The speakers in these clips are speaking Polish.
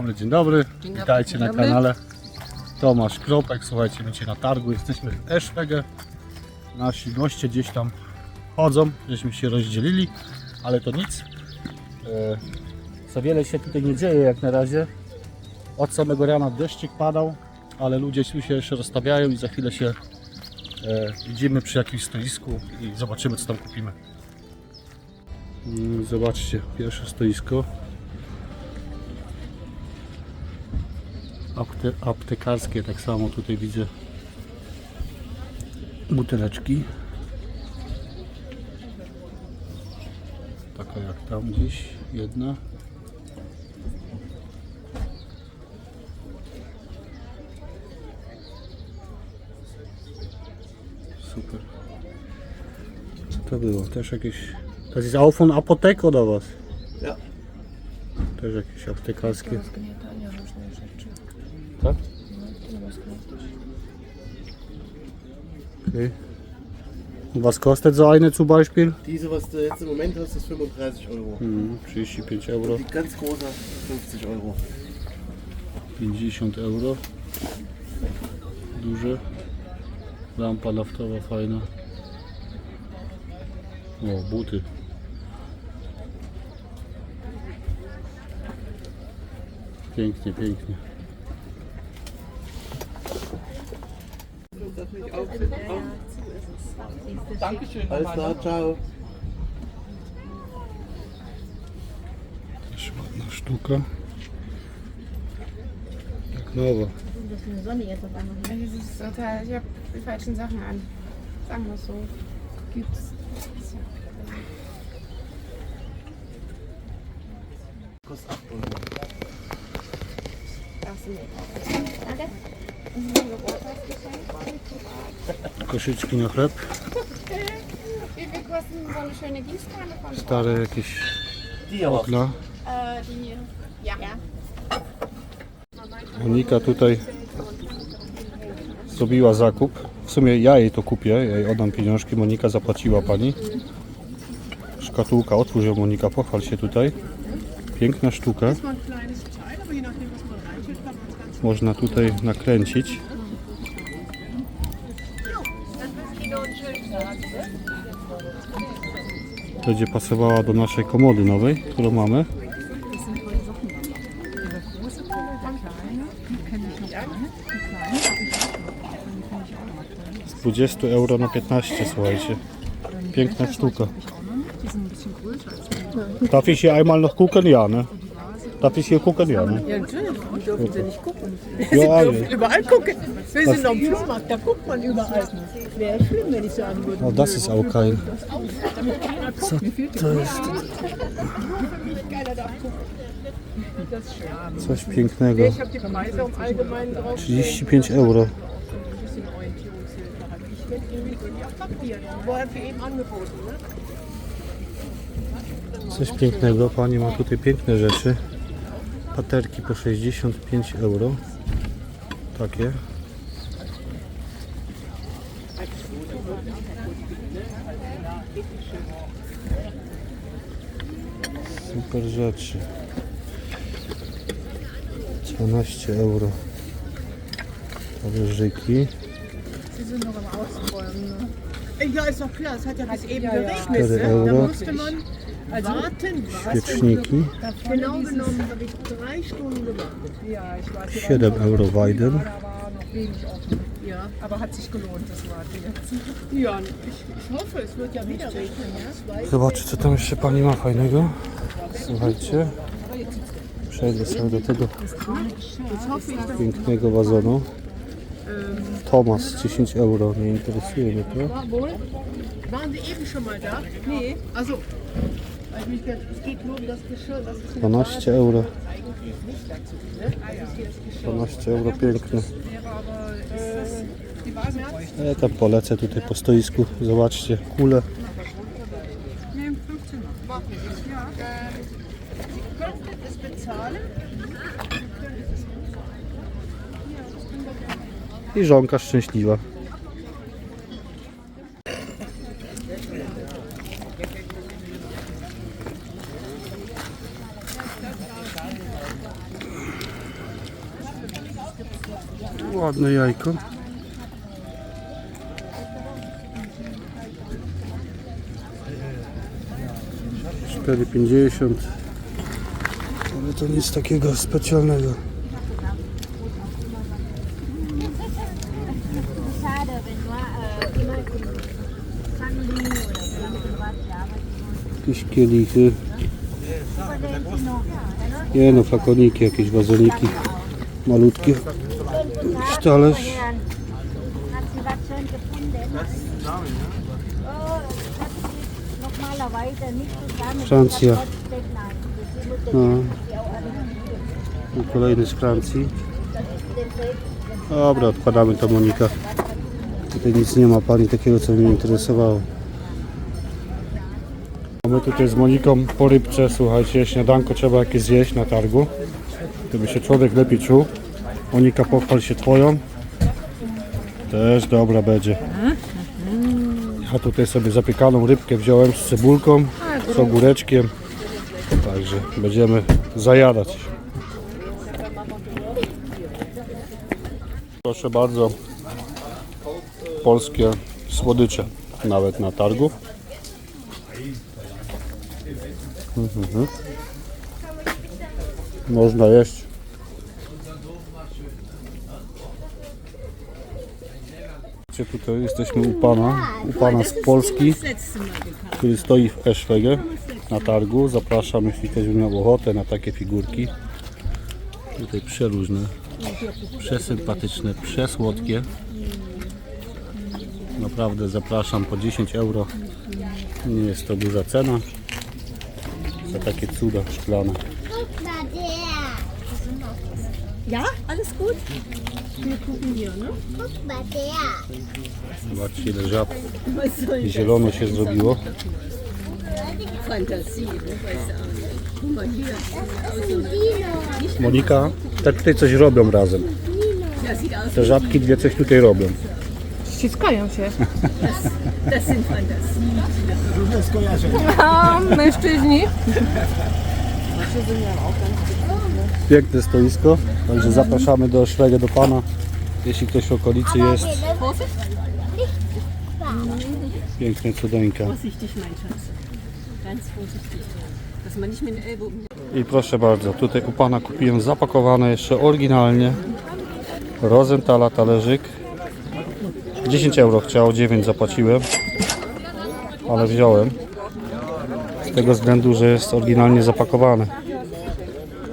dobry, dzień dobry. Dzień dobry, Witajcie dzień na dobry. kanale Tomasz Kropek. Słuchajcie, my dzisiaj na targu jesteśmy w Eszwege. Nasi goście gdzieś tam chodzą, żeśmy się rozdzielili, ale to nic. E, Co wiele się tutaj nie dzieje jak na razie. Od samego rana deszczyk padał, ale ludzie się jeszcze rozstawiają i za chwilę się e, widzimy przy jakimś stoisku i zobaczymy co tam kupimy. Mm, Zobaczcie, pierwsze stoisko. Apte, aptekarskie tak samo tutaj widzę buteleczki taka jak tam gdzieś jedna super co to było? też jakieś to jest auch von Apotek oder was? Ja. też jakieś aptekarskie Okay. Und was kostet so eine zum Beispiel? Diese, was du jetzt im Moment hast, ist 35 Euro. Mhm, 35 Euro, Die ganz große 50 Euro. 50 euro. Duże. Lampa naftowa fajna. O, buty. Pięknie, pięknie. Alles klar, ciao. Też ładna sztuka. Jak nowa. Das ist eine Sonne jetzt auf einmal. Das ist total, ich habe die falschen Sachen an. Sagen wir es so. Gibt's. Kostet 8 Euro. Ach so. Danke. Koszyczki na chleb. Stare jakieś okna. Ja. Monika tutaj zrobiła zakup. W sumie ja jej to kupię, ja jej oddam pieniążki. Monika zapłaciła pani. Szkatułka, otwórz ją Monika, pochwal się tutaj. Piękna sztuka. Można tutaj nakręcić. Będzie pasowała do naszej komody nowej, którą mamy. Z 20 euro na 15, słuchajcie. Piękna sztuka. Darf ich hier einmal noch gucken? Ja, ne? Darf ich hier gucken? Ja, ne? Ja, natürlich. Dürfen Sie nicht gucken. Ja, alle. Überall gucken. Wir sind am Flohmarkt, da guckt man überall. Wäre schlimm, wenn ich sagen würde. Oh, das ist auch geil. To jest? Coś pięknego. Ich habe die Preise im Allgemeinen drauf. 35 euro. Coś pięknego. Pani ma tutaj piękne rzeczy. Paterki po 65 euro. Takie. Super rzeczy. 12 euro. Talerzyki. Ja, ist doch klar. Es hat ja bis eben geregnet. 4 Ne? Da euro. musste man warten. Świeczniki. Genau genommen habe ich drei Stunden gewartet. Ja, ich weiß, hier 7 euro Weiden. wenig offen. Ja, Aber hat sich gelohnt, das Warten jetzt. ja ich, ich hoffe, es wird ja wieder regnen. Ja? Zobaczcie co tam jeszcze pani ma fajnego. Słuchajcie. Przejdę sobie do tego pięknego wazonu. Thomas 10 euro, nie interesuje mnie to. Jawohl. Waren Sie eben schon mal da? Nee. Also, weil ich mich gedacht, es geht nur um 12 euro. eigentlich nicht dazu. Ne? Also ist hier das Geschirr. 12 euro Vase bräuchte? Ja tam polecę tutaj po stoisku. Zobaczcie, kule. i żonka szczęśliwa. Ładne jajko. Cztery pięćdziesiąt. Ale to nic takiego specjalnego. Jakieś kielichy. Nie no, flakoniki, jakieś wazoniki. Malutkie. Jakiś talerz. Francja. No. kolejny z Francji. Dobra, odkładamy to Monika. Tutaj nic nie ma pani takiego, co mnie interesowało. My tutaj z Moniką po rybce, słuchajcie, śniadanko trzeba jakieś zjeść na targu, żeby się człowiek lepiej czuł. Monika, pochwal się twoją. Też dobra będzie. Ja tutaj sobie zapiekaną rybkę wziąłem z cebulką, z ogóreczkiem. Także będziemy zajadać. Proszę bardzo, polskie słodycze, nawet na targu. Mhm. Można jeść. Tutaj jesteśmy u Pana, u Pana z Polski, który stoi w Eszwege na targu. Zapraszam, jeśli ktoś by miał ochotę na takie figurki. Tutaj przeróżne przesympatyczne, przesłodkie. Naprawdę zapraszam po 10 euro. Nie jest to duża cena za takie cuda szklane. Ja, alles gut? Zobaczcie ile żab i zielono się zrobiło. Fantasie, ne? weißt du auch nicht. Guck mal hier. Monika, te tutaj coś robią razem. Das sieht aus, Te żabki dwie coś tutaj robią. Ściskają się. das sind Fantasien. A mężczyźni? Piękne stoisko, także zapraszamy do Szwege, do Pana. Jeśli ktoś w okolicy jest. Piękne cudeńka. Vorsichtig, mein Schatz. Ganz vorsichtig. Dass man nicht mit den Ellbogen. I proszę bardzo, tutaj u Pana kupiłem zapakowane jeszcze oryginalnie Rosenthala talerzyk 10 euro chciał, 9 zapłaciłem ale wziąłem. Z tego względu, że jest oryginalnie zapakowane.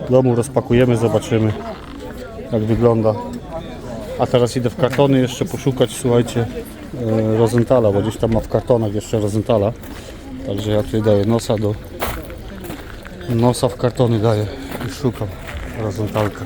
W domu rozpakujemy, zobaczymy jak wygląda. A teraz idę w kartony jeszcze poszukać, słuchajcie e, Rosenthala, bo gdzieś tam ma w kartonach jeszcze Rosenthala także ja tutaj daję nosa do Nosa w kartony daję i szukam rozontalka.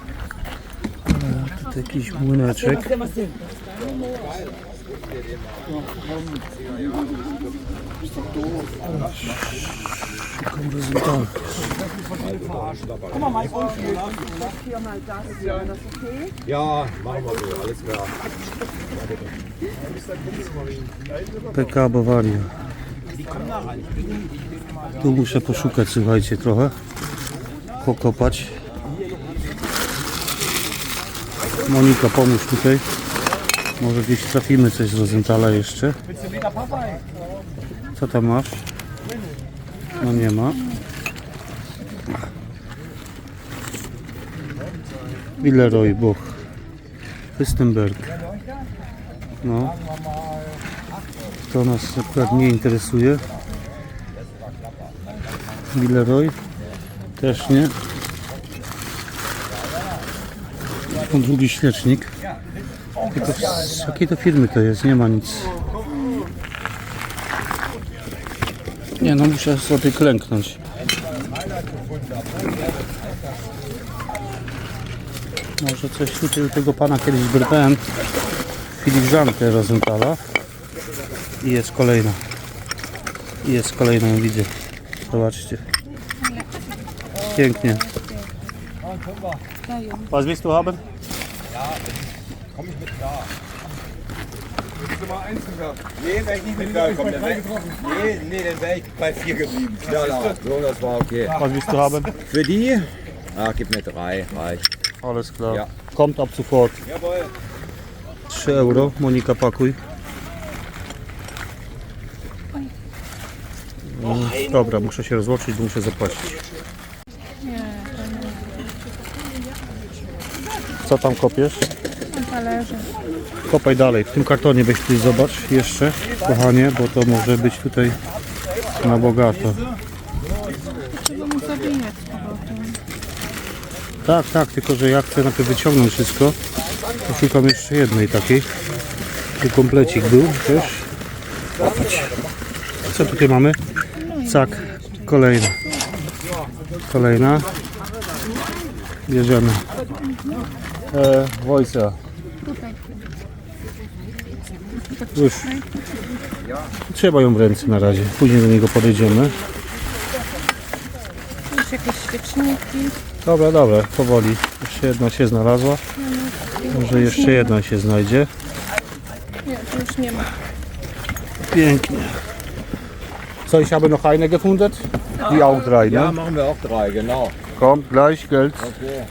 tutaj jakiś młyneczek. Szukam rezultatu. Ja, machen wir so, alles klar. PK Bawaria. Tu muszę poszukać, słuchajcie, trochę. Pokopać. Monika, pomóż tutaj. Może gdzieś trafimy coś z Rosenthala jeszcze. Co tam masz? No nie ma. Villeroy, Buch. Fürstenberg. No. To nas akurat nie interesuje. Villeroy też nie. Drugi świecznik. Tylko z jakiej to firmy to jest? Nie ma nic. Nie no, muszę sobie klęknąć. Może coś tutaj u tego pana kiedyś brałem. Filiżankę Rosenthala. I jest kolejna. I jest kolejną widzę. Zobaczcie. Pięknie. Was willst du haben? Nee, wäre ich nicht mitgekommen. Dann wär, nee, nee, dann wäre ich bei vier geblieben. Ja, ja, so, das war okay. Was willst du haben? Für die? Ah, gib mir drei, reicht. Alles klar. Ja. Kommt ab sofort. Jawohl. 3 euro. Monika pakuj. Mm, Dobra, muszę się rozłączyć, bo muszę zapłacić. Co tam kopiesz? Kopaj dalej. W tym kartonie weź tu zobacz jeszcze, kochanie, bo to może być tutaj na bogato. Trzeba mu zabijać z powrotem. Tak, tak, tylko że ja chcę najpierw wyciągnąć wszystko. To szukam jeszcze jednej takiej. Tu komplecik był też. Popatrz. Co tutaj mamy? Cak, kolejna. Kolejna. Bierzemy. E, Wojca. Już. Trzeba ją w ręce na razie. Później do niego podejdziemy. Już jakieś świeczniki. Dobra, dobra, powoli. Jeszcze jedna się znalazła. Może jeszcze jedna się znajdzie. Nie, to już nie ma. Pięknie. So, ich habe noch eine gefunden. Die auch drei, Ja, ne? machen wir auch drei, genau. Kommt gleich Geld. Okay.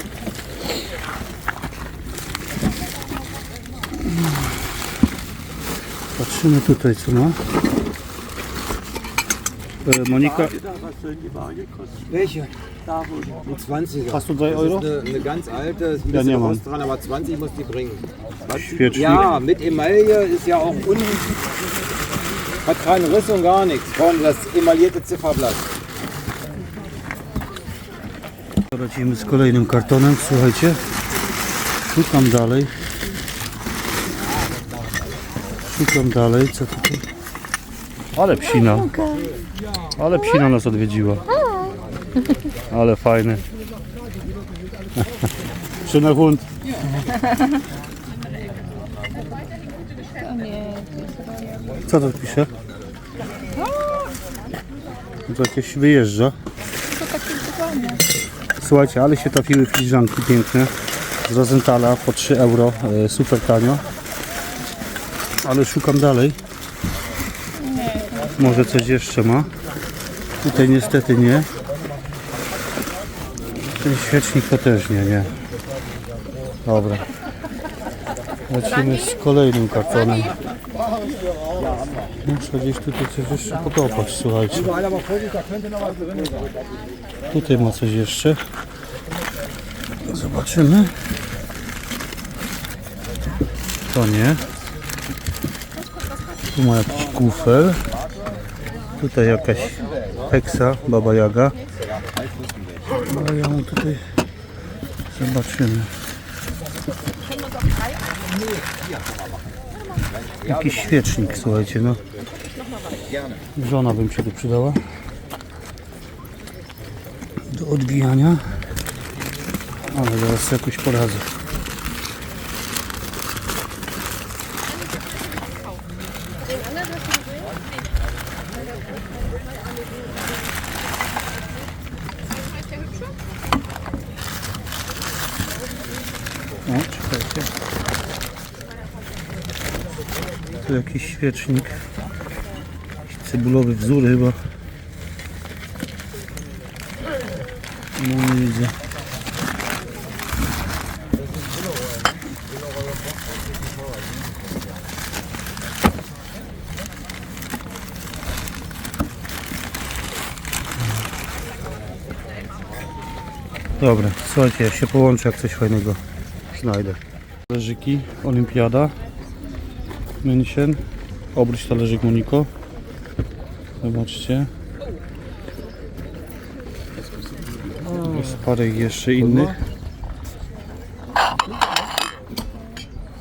Patrzymy tutaj, co ma. E, Monika, Welche? Die 20er. hast du 3 Das Euro? ist eine, eine ganz alte, ist ein Ja, bisschen Mann. Rost dran, aber 20 muss die bringen. Świecznik. Ja, mit Emaille ist ja auch unten. Hat keinen Riss und gar nichts. Vorne das emaillierte Zifferblatt. Lecimy z kolejnym kartonem, słuchajcie. Szukam dalej. Szukam dalej, co tutaj? Ale psina. Ale psina nas odwiedziła. Ale fajny. Schöner Hund. Co to pisze? To jakieś wyjeżdża. Słuchajcie, ale się trafiły filiżanki piękne z Rosenthala po 3 euro, e, super tanio. Ale szukam dalej. Może coś jeszcze ma. Tutaj niestety nie. Ten świecznik to też nie, nie. Dobra. Lecimy z kolejnym kartonem. Muszę gdzieś tutaj coś jeszcze pokopać, słuchajcie. Tutaj ma coś jeszcze. Zobaczymy. To nie. Tu ma jakiś kufel. Tutaj jakaś heksa, baba jaga. Ale ja mam tutaj. Zobaczymy. Jakiś świecznik, słuchajcie, no. Żona bym się tu przydała do odbijania. Ale zaraz jakoś poradzę. O, czekajcie. Tu jakiś świecznik. Jakiś cebulowy wzór chyba. No nie widzę. Dobra, słuchajcie, ja się połączę jak coś fajnego znajdę. Talerzyki, olimpiada, München, obróć talerzyk Moniko. Zobaczcie. Jest parę jeszcze innych.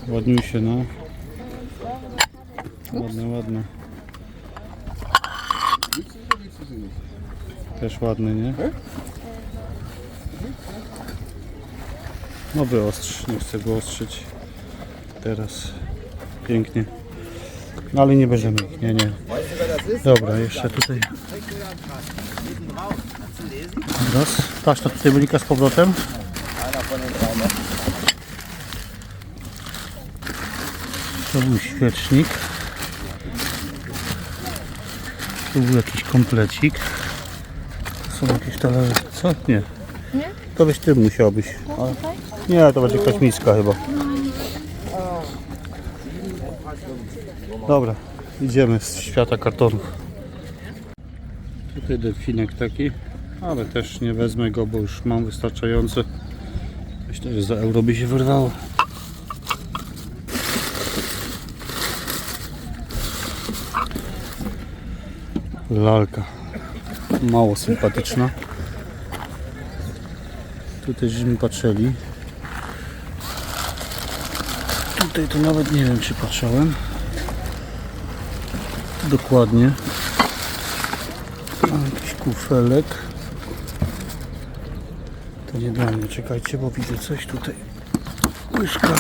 Ładniusie, no. Ładne, ładne. Też ładny, nie? No wyostrz, nie chcę go ostrzyć. Teraz pięknie. No ale nie bierzemy ich, nie, nie. Dobra, jeszcze tutaj. Raz. Taś to tutaj wylika z powrotem. To był świecznik. Tu był jakiś komplecik. Są jakieś talerze. Co? Nie. Nie? To byś ty musiałbyś. Ale... Nie, to będzie jakaś miska chyba. Dobra, idziemy z świata kartonów. Tutaj delfinek taki, ale też nie wezmę go, bo już mam wystarczająco. Myślę, że za euro by się wyrwało. Lalka. Mało sympatyczna. Tutaj żeśmy patrzyli. Tutaj to nawet nie wiem czy patrzałem. Dokładnie. Jakiś kufelek. To nie dla mnie. Czekajcie, bo widzę coś tutaj. Łyżka.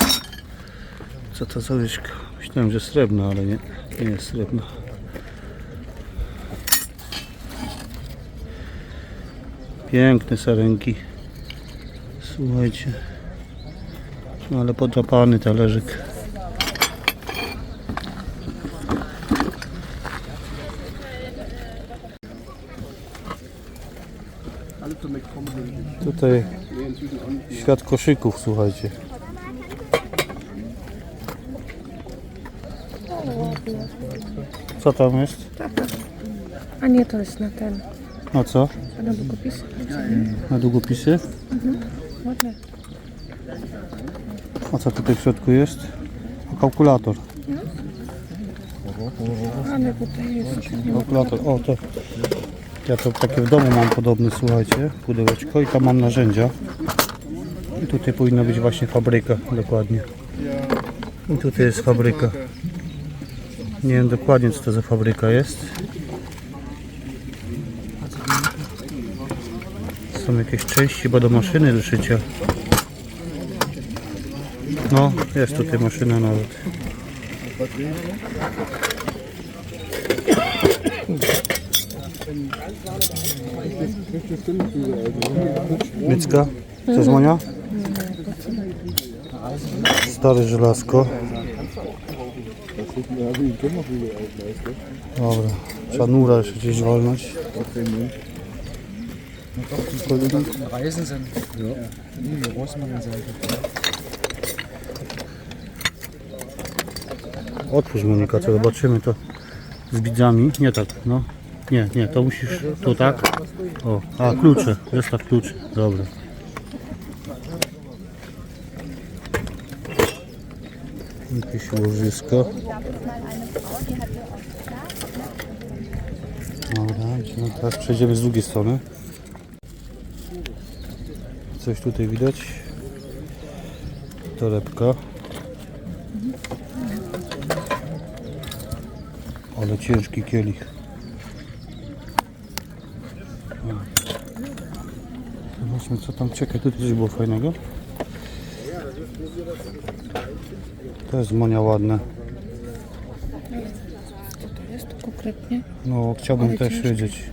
Co to za łyżka? Myślałem, że srebrna, ale nie. Nie jest srebrna. Piękne sarenki. Słuchajcie. No ale podrapany talerzyk. Tutaj świat koszyków, słuchajcie. Co tam jest? A nie, to jest na ten. No co? Na długopis? Na długopisy? Ładne. A co tutaj w środku jest? Kalkulator. Ale tutaj jest. Kalkulator. O, to ja to takie w domu mam podobne, słuchajcie, pudełeczko i tam mam narzędzia. I tutaj powinna być właśnie fabryka, dokładnie. I tutaj jest fabryka. Nie wiem dokładnie co to za fabryka jest. Są jakieś części chyba do maszyny do szycia. No, jest tutaj maszyna nawet. Mycka? Chcesz Monia? Stare żelazko. Dobra, trzeba nura jeszcze gdzieś walnąć. Reisen sind. Ja. Die Rossmann Otwórz Monika, co zobaczymy to z widzami. Nie tak, no. Nie, nie, to musisz tu tak. O, a klucze, zestaw kluczy. Dobra. Jakieś łożysko. Dobra, idziemy teraz przejdziemy z drugiej strony. Coś tutaj widać. Torebka. Ale ciężki kielich. Zobaczmy co tam czeka. Tutaj coś było fajnego. To jest monia ładne. To jest konkretnie. No chciałbym też wiedzieć.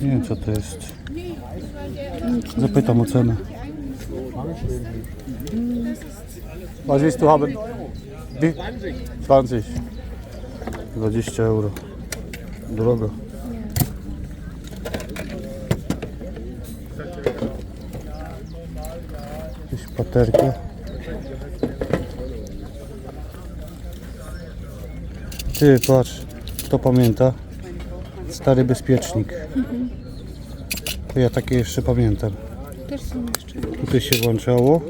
Nie wiem co to jest. Zapytam o cenę. Was willst du haben? Wie? 20. 20 euro. Drogo. Jakieś paterki. Ty, patrz, kto pamięta? Stary bezpiecznik. To ja takie jeszcze pamiętam. Też są jeszcze. Tutaj się włączało,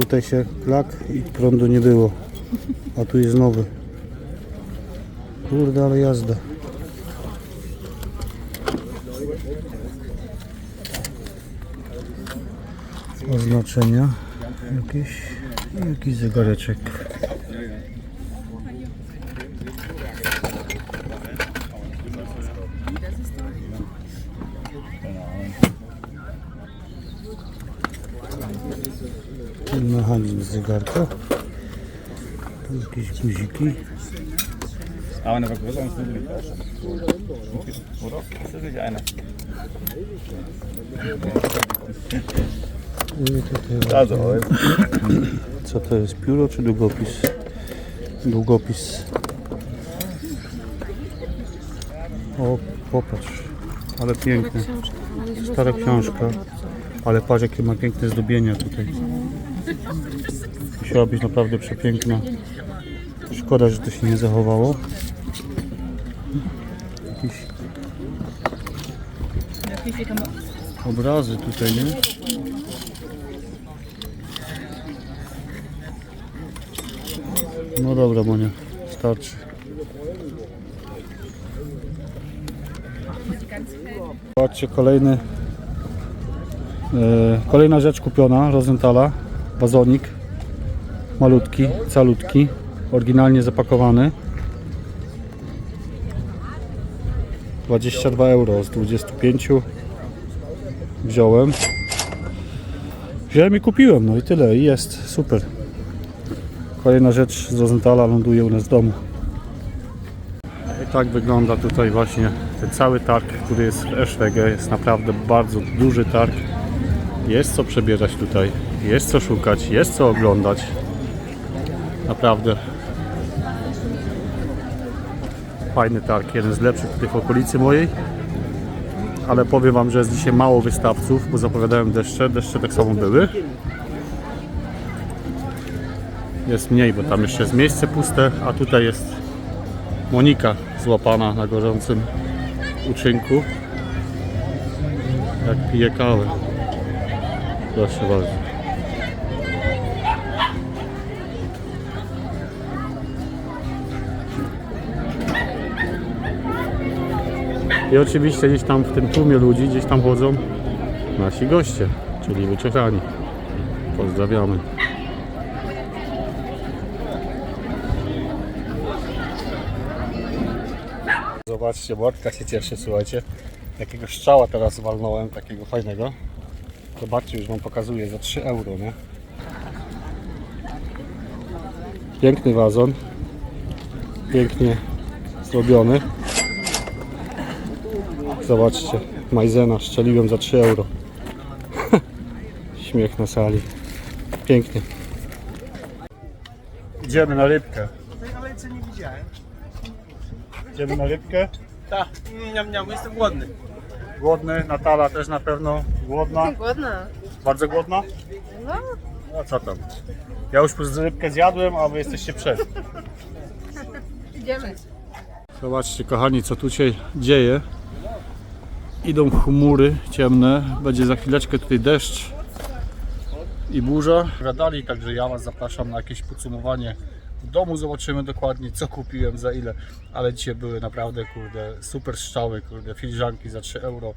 tutaj się klak i prądu nie było. A tu jest nowy. Kurde, ale jazda. Oznaczenia. Jakiś, jakiś zegareczek. Mechanizm zegarka. Tu jakieś guziki. Aber eine Vergrößerung ist natürlich auch schon. Oder? Ist Co to jest? Pióro czy długopis? Długopis. O, popatrz. Ale piękny. Stara książka. Ale patrz jakie ma piękne zdobienia tutaj. Musiała być naprawdę przepiękna. Szkoda, że to się nie zachowało. Jakieś obrazy tutaj, nie? No dobra, Monia, starczy. Zobaczcie, kolejny, e, kolejna rzecz kupiona, Rosenthala, wazonik, malutki, calutki, oryginalnie zapakowany. 22 euro z 25 wziąłem. Wziąłem i kupiłem, no i tyle, i jest, super. Kolejna rzecz z Rosenthala ląduje u nas w domu. I tak wygląda tutaj właśnie ten cały targ, który jest w Eschwege. Jest naprawdę bardzo duży targ. Jest co przebierać tutaj, jest co szukać, jest co oglądać. Naprawdę fajny targ, jeden z lepszych w okolicy mojej. Ale powiem Wam, że jest dzisiaj mało wystawców, bo zapowiadałem deszcze. Deszcze tak samo były jest mniej, bo tam jeszcze jest miejsce puste, a tutaj jest Monika złapana na gorącym uczynku. Jak pije kawę. Proszę bardzo. I oczywiście gdzieś tam w tym tłumie ludzi, gdzieś tam chodzą nasi goście, czyli wyczechani. Pozdrawiamy. Zobaczcie, Mordka się cieszy, słuchajcie. Jakiego strzała teraz walnąłem, takiego fajnego. Zobaczcie, już Wam pokazuję, za 3 euro, nie? Piękny wazon. Pięknie zrobiony. Zobaczcie, majzena szczeliłem za 3 euro. Śmiech na sali. Pięknie. Idziemy na rybkę. Idziemy na rybkę. Tak, niam, niam, jestem głodny. Głodny, Natala też na pewno głodna. Głodna. Bardzo głodna? No. No co tam? Ja już rybkę zjadłem, a wy jesteście przed. Idziemy. Zobaczcie kochani, co tu się dzieje. Idą chmury ciemne, będzie za chwileczkę tutaj deszcz i burza. Gadali, także ja Was zapraszam na jakieś podsumowanie w domu. Zobaczymy dokładnie, co kupiłem, za ile. Ale dzisiaj były naprawdę, kurde, super strzały, kurde, filiżanki za 3 euro,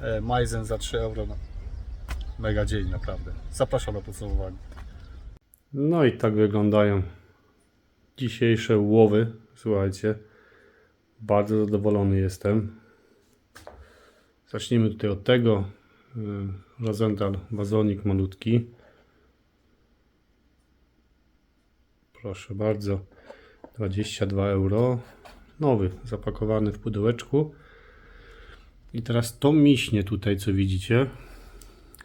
e, majzen za 3 euro. No. Mega dzień, naprawdę. Zapraszam na podsumowanie. No i tak wyglądają dzisiejsze łowy. Słuchajcie, bardzo zadowolony jestem. Zacznijmy tutaj od tego. Y, Rosenthal wazonik malutki. Proszę bardzo. 22 euro. Nowy, zapakowany w pudełeczku. I teraz tą miśnię tutaj, co widzicie,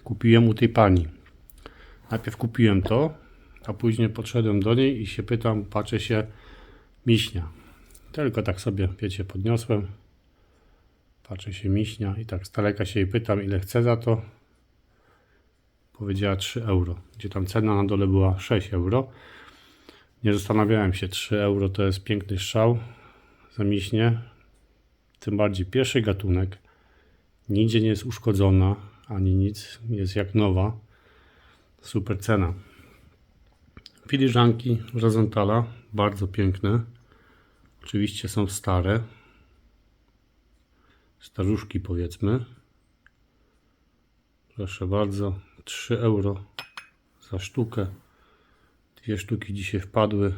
kupiłem u tej pani. Najpierw kupiłem to, a później podszedłem do niej i się pytam, patrzę się, miśnia. Tylko tak sobie, wiecie, podniosłem. Patrzę się miśnia i tak z daleka się jej pytam, ile chce za to. Powiedziała 3 euro, gdzie tam cena na dole była 6 euro. Nie zastanawiałem się, 3 euro to jest piękny strzał za miśnie. Tym bardziej pierwszy gatunek. Nigdzie nie jest uszkodzona, ani nic. Jest jak nowa. Super cena. Filiżanki Rosenthala, bardzo piękne. Oczywiście są stare. Staruszki powiedzmy. Proszę bardzo, 3 euro za sztukę. Dwie sztuki dzisiaj wpadły.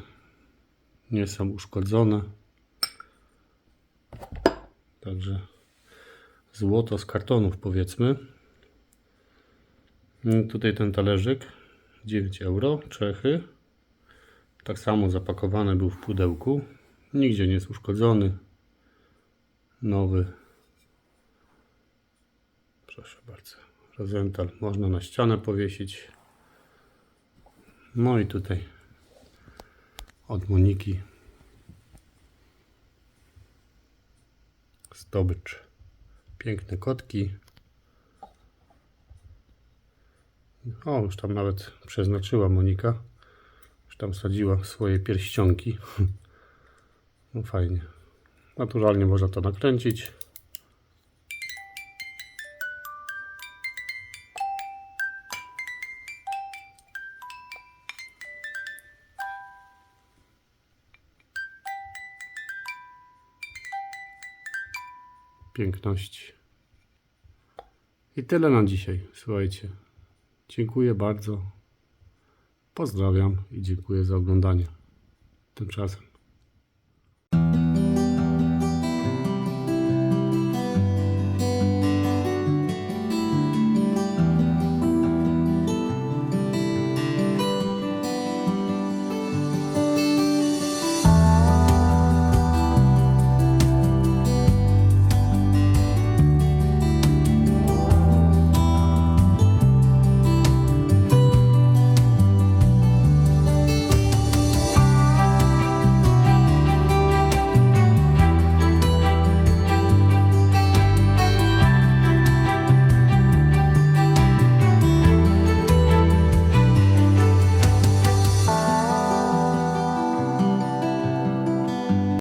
Nie są uszkodzone. Także złoto z kartonów powiedzmy. Mm, Tutaj ten talerzyk 9 euro, Czechy. Tak samo zapakowany był w pudełku. Nigdzie nie jest uszkodzony. Nowy. Proszę bardzo. Rozental można na ścianę powiesić. No i tutaj od Moniki zdobycz. Piękne kotki. O, już tam nawet przeznaczyła Monika. Już tam sadziła swoje pierścionki. No fajnie. Naturalnie można to nakręcić. Piękności. I tyle na dzisiaj. Słuchajcie. Dziękuję bardzo. Pozdrawiam i dziękuję za oglądanie. Tymczasem.